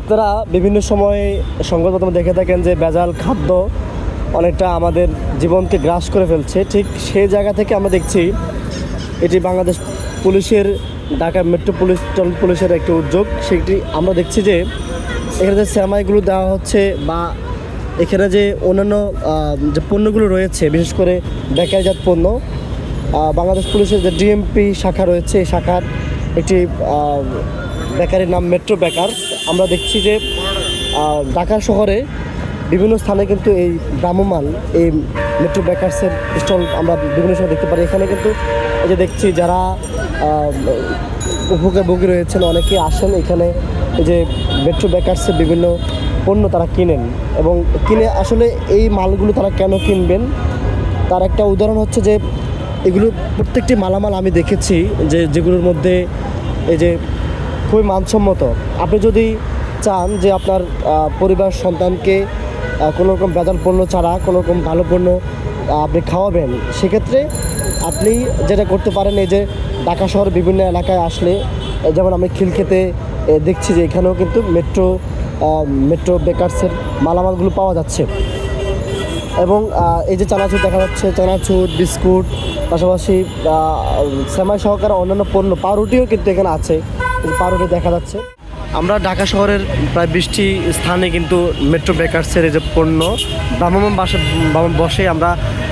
আপনারা বিভিন্ন সময়ে সংবাদ মাধ্যমে দেখে থাকেন যে ভেজাল খাদ্য অনেকটা আমাদের জীবনকে গ্রাস করে ফেলছে। ঠিক সেই জায়গা থেকে আমরা দেখছি এটি বাংলাদেশ পুলিশের, ঢাকা মেট্রো পুলিশ ট্রাফিক পুলিশের একটি উদ্যোগ। সেটি আমরা দেখছি যে এখানে যে স্যামাইগুলো দেওয়া হচ্ছে বা এখানে যে অন্যান্য যে পণ্যগুলো রয়েছে, বিশেষ করে বেকারিজাত পণ্য বাংলাদেশ পুলিশের যে ডিএমপি শাখা রয়েছে, এই শাখার একটি বেকারির নাম মেট্রো বেকার। আমরা দেখছি যে ঢাকা শহরে বিভিন্ন স্থানে কিন্তু এই ভ্রাম্যমান এই মেট্রো বেকার্সের স্টল আমরা বিভিন্ন সময় দেখতে পারি। এখানে কিন্তু এই যে দেখছি যারা উপভোগী রয়েছেন অনেকে আসেন। এখানে এই যে মেট্রো বেকার্সের বিভিন্ন পণ্য তারা কিনেন এবং কিনে আসলে এই মালগুলো তারা কেন কিনবেন? তার একটা উদাহরণ হচ্ছে যে, এগুলো প্রত্যেকটি মালামাল আমি দেখেছি যে, যেগুলোর মধ্যে এই যে খুবই মানসম্মত। আপনি যদি চান যে আপনার পরিবার সন্তানকে কোনো রকম বেজাল পণ্য ছাড়া কোনো রকম ভালো পণ্য আপনি খাওয়াবেন সেক্ষেত্রে আপনি যেটা করতে পারেন এই যে ঢাকা শহর বিভিন্ন এলাকায় আসলে যেমন আমি খিলক্ষেতে এ, দেখছি যে এখানেও কিন্তু মেট্রো মেট্রো বেকার্সের মালামালগুলো পাওয়া যাচ্ছে। এবং এই যে চানাচুর দেখা যাচ্ছে চানাচুর বিস্কুট পাশাপাশি সেমাই সহকারে অন্যান্য পণ্য পাউরুটিও কিন্তু এখানে আছে। এই দেখা যাচ্ছে। আমরা ঢাকা শহরের প্রায় বৃষ্টি স্থানে কিন্তু মেট্রো বেকার্সের এই যে পণ্য ভ্রাম্যমান বাসে বসে আমরা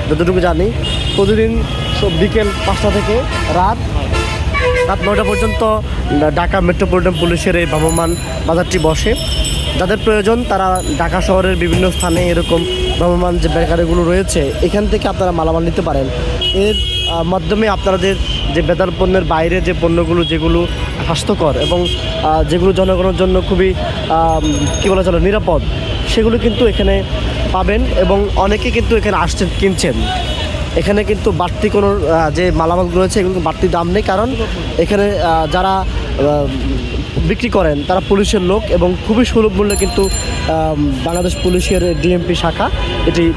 যতটুকু জানি, প্রতিদিন বিকেল পাঁচটা থেকে রাত রাত নয়টা পর্যন্ত ঢাকা মেট্রোপলিটন পুলিশের এই ভ্রাম্যমান বাজারটি বসে। যাদের প্রয়োজন তারা ঢাকা শহরের বিভিন্ন স্থানে এরকম ভ্রাম্যমান যে বেকারিগুলো রয়েছে, এখান থেকে আপনারা মালামাল নিতে পারেন। এর মাধ্যমে আপনাদের যে বেতার পণ্যের বাইরে যে পণ্যগুলো, যেগুলো স্বাস্থ্যকর এবং যেগুলো জনগণের জন্য খুবই কী বলা চলে, নিরাপদ, সেগুলো কিন্তু এখানে পাবেন এবং অনেকে কিন্তু এখানে আসছেন, কিনছেন। এখানে কিন্তু বাড়তি কোনো যে মালামালগুলো রয়েছে, এগুলো বাড়তি দাম নেই, কারণ এখানে যারা বিক্রি করেন, তারা পুলিশের লোক এবং খুবই সুলভ মূল্যে কিন্তু বাংলাদেশ পুলিশের ডিএমপি শাখা এটি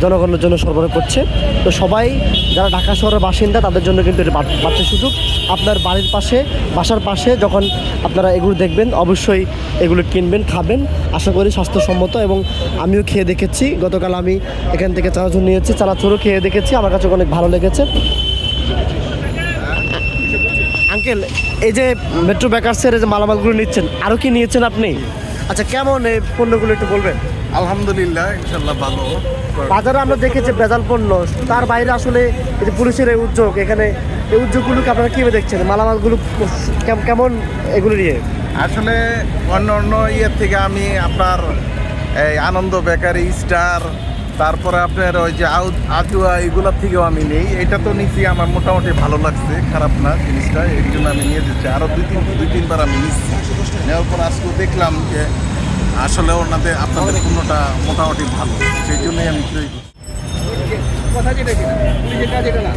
জনগণের জন্য সরবরাহ করছে। তো সবাই যারা ঢাকা শহরের বাসিন্দা, তাদের জন্য কিন্তু এটি বাড়- বাড়তি সুযোগ। আপনার বাড়ির পাশে, বাসার পাশে যখন আপনারা এগুলো দেখবেন, অবশ্যই এগুলো কিনবেন, খাবেন। আশা করি স্বাস্থ্যসম্মত এবং আমিও খেয়ে দেখেছি। গতকাল আমি এখান থেকে চানাচুর নিয়েছি, চানাচুরও খেয়ে দেখেছি। আমার কাছে অনেক ভালো লেগেছে। আঙ্কেল এই যে মেট্রো বেকার্সের এই যে মালামালগুলো নিচ্ছেন আরও কি নিয়েছেন আপনি? আচ্ছা কেমন এই পণ্যগুলো একটু বলবেন? আলহামদুলিল্লাহ ইনশাল্লাহ ভালো। বাজারে আমরা দেখেছি বেজাল পণ্য তার বাইরে আসলে এই যে পুলিশের এই উদ্যোগ এখানে এই উদ্যোগগুলোকে আপনারা কীভাবে দেখছেন? মালামালগুলো কেম- কেমন এগুলো নিয়ে? আসলে অন্য অন্য ইয়ের থেকে আমি আপনার এই আনন্দ বেকারি স্টার তারপরে আপনার ওই যে আউ আজুয়া এগুলোর থেকেও আমি নেই। এটা তো নিচ্ছি আমার মোটামুটি ভালো লাগছে, খারাপ না জিনিসটা, এর জন্য আমি নিয়ে যাচ্ছি। আরও দুই তিন দুই তিনবার আমি নিচ্ছি নেওয়ার পর আজকেও দেখলাম যে আসলে ওনাদের আপনাদের পণ্যটা মোটামুটি ভালো, সেই জন্যই আমি কথা যেটা এটা না।